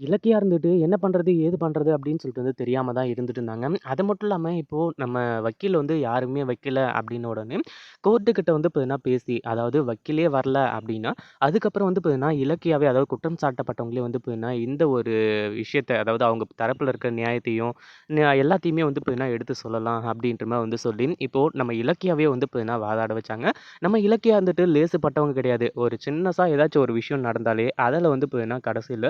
இலக்கியாக இருந்துட்டு என்ன பண்ணுறது ஏது பண்ணுறது அப்படின்னு சொல்லிட்டு வந்து தெரியாமல் தான் இருந்துட்டு இருந்தாங்க. அது மட்டும் இல்லாமல் இப்போது நம்ம வக்கீல் வந்து யாருமே வைக்கல அப்படின்ன உடனே, கோர்ட்டுக்கிட்ட வந்து பார்த்தீங்கன்னா பேசி, அதாவது வக்கீலே வரல அப்படின்னா, அதுக்கப்புறம் வந்து பார்த்தீங்கன்னா இலக்கியாவே அதாவது குற்றம் சாட்டப்பட்டவங்களே வந்து பார்த்தீங்கன்னா, இந்த ஒரு விஷயத்த அதாவது அவங்க தரப்பில் இருக்க நியாயத்தையும், எல்லாத்தையுமே வந்து பார்த்தீங்கன்னா எடுத்து சொல்லலாம் அப்படின்ற மாதிரி வந்து சொல்லி, இப்போது நம்ம இலக்கியாவே வந்து பார்த்தீங்கன்னா வாதாட வச்சாங்க. நம்ம இலக்கியா வந்துட்டு லேசுப்பட்டவங்க கிடையாது. ஒரு சின்னசாக ஏதாச்சும் ஒரு விஷயம் நடந்தாலே, அதில் வந்து பார்த்தீங்கன்னா கடைசியில்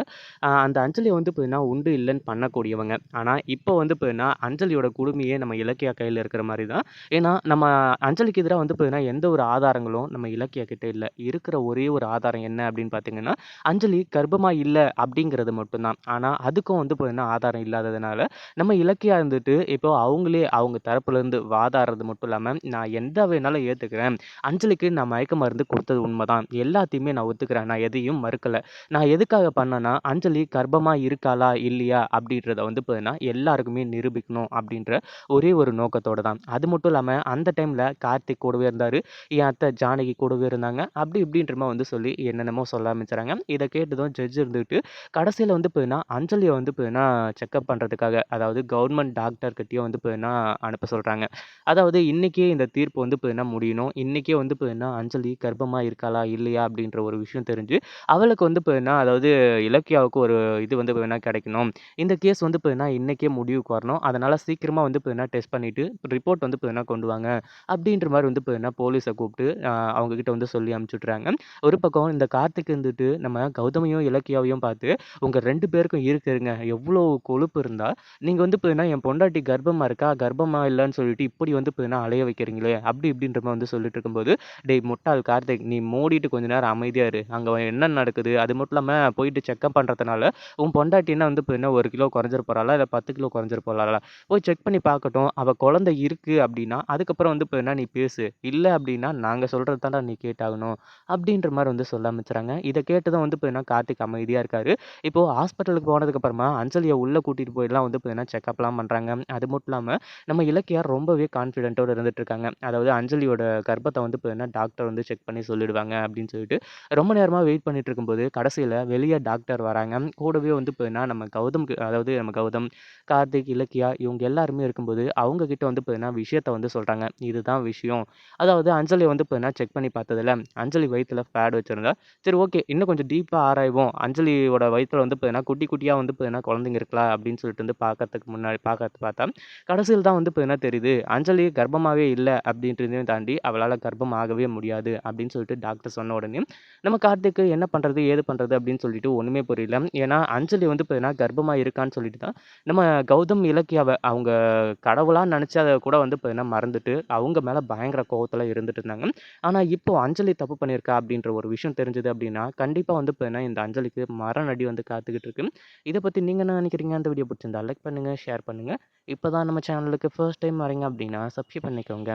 அந்த அஞ்சலி வந்து பார்த்தீங்கன்னா, உண்டு இல்லைன்னு பண்ணக்கூடியவங்க. ஆனால் இப்போ வந்து பார்த்தீங்கன்னா, அஞ்சலியோட குடுமையே நம்ம இலக்கியா கையில் இருக்கிற மாதிரி தான். ஏன்னா, நம்ம அஞ்சலிக்கு எதிராக வந்து பார்த்தீங்கன்னா, எந்த ஒரு ஆதாரங்களும் நம்ம இலக்கியா கிட்ட இல்லை இருக்கிற ஒரே ஒரு ஆதாரம் என்ன அப்படின்னு பார்த்தீங்கன்னா, அஞ்சலி கர்ப்பமாக இல்லை அப்படிங்கிறது மட்டும்தான் ஆனால் அதுக்கும் வந்து பார்த்தீங்கன்னா, ஆதாரம் இல்லாததுனால, நம்ம இலக்கியா இருந்துட்டு இப்போ அவங்களே அவங்க தரப்புலருந்து வாதாடுறது மட்டும் இல்லாமல் நான் எந்த வேணாலும் ஏற்றுக்கிறேன் அஞ்சலிக்கு நான் மயக்க மருந்து கொடுத்தது உண்மைதான் எல்லாத்தையுமே நான் ஒத்துக்கிறேன். நான் எதையும் மறுக்கலை நான் எதுக்காக பண்ணேன்னா, அஞ்சலி கர்ப்பமாக இருக்காளா? இல்லையா? அப்படின்றத வந்து பார்த்தீங்கன்னா, எல்லாருக்குமே நிரூபிக்கணும் அப்படின்ற ஒரே ஒரு நோக்கத்தோட தான். அது மட்டும் இல்லாமல் அந்த டைமில் கார்த்திக் கூடவே இருந்தார் என் அத்தை ஜானகி கூடவே இருந்தாங்க. அப்படி இப்படின்றமா வந்து சொல்லி என்னென்னமோ சொல்ல ஆரம்பிச்சுறாங்க. இதை கேட்டதும் ஜட்ஜ் இருந்துட்டு, கடைசியில் வந்து பார்த்தீங்கன்னா, அஞ்சலியை வந்து பார்த்தீங்கன்னா செக்கப் பண்ணுறதுக்காக அதாவது கவர்மெண்ட் டாக்டர் கிட்டயும் வந்து பார்த்தீங்கன்னா அனுப்ப சொல்கிறாங்க அதாவது இன்றைக்கே இந்த தீர்ப்பு வந்து பார்த்தீங்கன்னா முடியணும். இன்றைக்கே வந்து பார்த்தீங்கன்னா, அஞ்சலி கர்ப்பமாக இருக்காளா? இல்லையா? அப்படின்ற ஒரு விஷயம் தெரிஞ்சு, அவளுக்கு வந்து பார்த்தீங்கன்னா, அதாவது இலக்கியாவுக்கு ஒரு இது வந்து வேணால் கிடைக்கணும். இந்த கேஸ் வந்து பார்த்தீங்கன்னா, இன்றைக்கே முடிவுக்கு வரணும். அதனால் சீக்கிரமாக வந்து பார்த்தீங்கன்னா டெஸ்ட் பண்ணிவிட்டு ரிப்போர்ட் வந்து பார்த்தீங்கன்னா கொண்டு வாங்க. அப்படின்ற மாதிரி வந்து பார்த்தீங்கன்னா, போலீஸை கூப்பிட்டு அவங்கக்கிட்ட வந்து சொல்லி அனுப்பிச்சுட்றாங்க ஒரு பக்கம் இந்த கார்த்திக் இருந்துட்டு, நம்ம கௌதமையும், இலக்கியாவையும் பார்த்து, உங்கள் ரெண்டு பேருக்கும் இருக்குதுங்க எவ்வளோ கொழுப்பு இருந்தால் நீங்கள் வந்து பார்த்தீங்கன்னா, என் பொண்டாட்டி கர்ப்பமாக இருக்கா, கர்ப்பமாக இல்லைன்னு சொல்லிட்டு இப்படி வந்து பார்த்தீங்கன்னா அலைய வைக்கிறீங்களே, அப்படி இப்படின்ற மாதிரி வந்து சொல்லிட்டு இருக்கும்போது, டேய் முட்டாள் கார்த்திக், நீ மூடிட்டு கொஞ்ச நேரம் அமைதியாக இரு. அங்கே என்ன நடக்குது? அது மட்டும் இல்லாமல் போயிட்டு செக்கப் பண்ணுறதுனால உன் பொண்டாட்டி வந்து வந்து பார்த்தீங்கன்னா ஒரு கிலோ குறைஞ்சிரு போகிறாளா இல்லை பத்து கிலோ குறைஞ்சிரு போகிறாளா போய் செக் பண்ணி பார்க்கட்டும். அவள் குழந்தை இருக்குது அப்படின்னா, அதுக்கப்புறம் வந்து பார்த்தீங்கன்னா நீ பேசு. இல்லை அப்படின்னா, நாங்கள் சொல்கிறது தான்டா நீ கேட்டாகணும். அப்படின்ற மாதிரி வந்து சொல்ல ஆரம்பிச்சுறாங்க. கேட்டு கேட்டதும் வந்து பார்த்தீங்கன்னா, கார்த்திக் அமைதியாக இருக்காரு. இப்போது ஹாஸ்பிட்டலுக்கு போனதுக்கப்புறமா அஞ்சலியை உள்ளே கூட்டிகிட்டு போயிடலாம் வந்து வந்து பார்த்தீங்கன்னா, செக்கப்லாம் பண்ணுறாங்க அது மட்டும் இல்லாமல் நம்ம இலக்கியார் ரொம்பவே கான்ஃபிடென்ட்டோடு இருந்துட்டு இருக்காங்க. அதாவது அஞ்சலியோட கர்ப்பத்தை வந்து பார்த்தீங்கன்னா, டாக்டர் வந்து செக் பண்ணி சொல்லிடுவாங்க அப்படின்னு சொல்லிட்டு, ரொம்ப நேரமாக வெயிட் பண்ணிட்டு இருக்கும்போது, கடைசியில் வெளியே டாக்டர் வராங்க. கூடவே வந்து பார்த்தீங்கன்னா, நம்ம கௌதம் அதாவது நம்ம கௌதம், கார்த்திக், இலக்கியா இவங்க எல்லாருமே இருக்கும்போது, அவங்க கிட்ட வந்து பார்த்தீங்கன்னா, விஷயத்த வந்து சொல்கிறாங்க இதுதான் விஷயம். அதாவது அஞ்சலி வந்து பார்த்தீங்கன்னா, செக் பண்ணி பார்த்ததில்ல அஞ்சலி வயிற்றில் ஃபேட் வச்சுருந்தா சரி ஓகே, இன்னும் கொஞ்சம் டீப்பாக ஆராய்வோம். அஞ்சலியோட வயிற்றில் வந்து பார்த்தீங்கன்னா, குட்டி குட்டியாக வந்து பார்த்தீங்கன்னா, குழந்தைங்க இருக்கலாம் அப்படின்னு சொல்லிட்டு வந்து பார்க்கறதுக்கு முன்னாடி பார்க்கறது பார்த்தா, கடைசியில் தான் வந்து பார்த்தீங்கன்னா தெரியுது, அஞ்சலி கர்ப்பமாகவே இல்லை அப்படின்றதையும் தாண்டி, அவளால் கர்ப்பம் ஆகவே முடியாது அப்படின்னு சொல்லிட்டு டாக்டர் சொன்ன உடனே, நம்ம கார்த்திக்கு என்ன பண்ணுறது ஏது பண்ணுறது அப்படின்னு சொல்லிட்டு ஒன்றுமே புரியல. ஏன்னா, அஞ்சலி வந்து பார்த்தீங்கன்னா, கர்ப்பமாக இருக்கான்னு சொல்லிட்டு தான், நம்ம கௌதம், இலக்கியாவை அவங்க கடவுளாக நினச்சி அதை கூட வந்து பார்த்தீங்கன்னா மறந்துட்டு, அவங்க மேலே பயங்கர கோபத்தில் இருந்துட்டு இருந்தாங்க. ஆனால் இப்போ அஞ்சலி தப்பு பண்ணியிருக்கா அப்படின்ற ஒரு விஷயம் தெரிஞ்சது அப்படின்னா, கண்டிப்பாக வந்து பார்த்தீங்கன்னா, இந்த அஞ்சலிக்கு மரண வந்து காத்துக்கிட்டு இருக்கு. இதை பற்றி நீங்கள் என்ன நினைக்கிறீங்க அந்த வீடியோ பிடிச்சிருந்தா லைக் பண்ணுங்கள் ஷேர் பண்ணுங்க. இப்போ தான் நம்ம சேனலுக்கு ஃபர்ஸ்ட் டைம் வரீங்க அப்படின்னா, சப்ஸ்கிரைப் பண்ணிக்கோங்க.